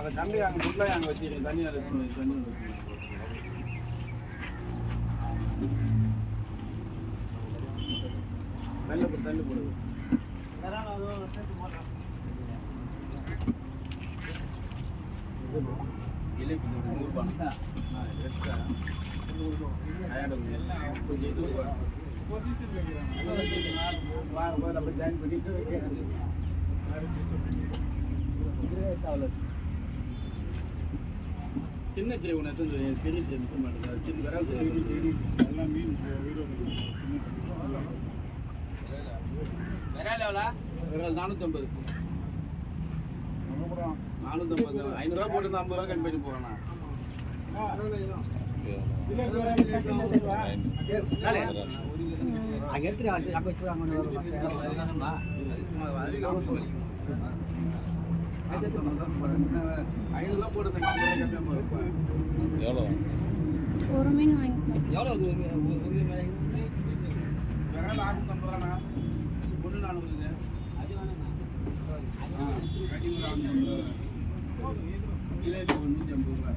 அதை கண்டு அங்கே முட்டை அங்கே வச்சுக்கிறேன் தண்ணி அரைச்சு தண்ணி வச்சுக்கிறேன் போடு தண்ணி போடுது இல்லை கொஞ்சம் சின்ன கிளை ஒன்று எடுத்து பெரிய நிற்க மாட்டேங்குது சின்ன விரல்? எல்லாம் மீன் விரல் நானூற்றம்பது நானூற்றம்பது ஐநூறுரூவா போட்டு ஐம்பது ரூபா கம்மி பண்ணி போகணும் அங்கே எடுத்துட்டு எவ்வளோ ஒரு மீன் வாங்கிக்கலாம் எவ்வளோ விரல் நானூற்றம்பது ரூபாண்ணா ஒன்று நானூறு ஆ கட்டிங் நானூற்றம்பது ரூபா கிலோ இப்போ நூற்றி ஐம்பது ரூபா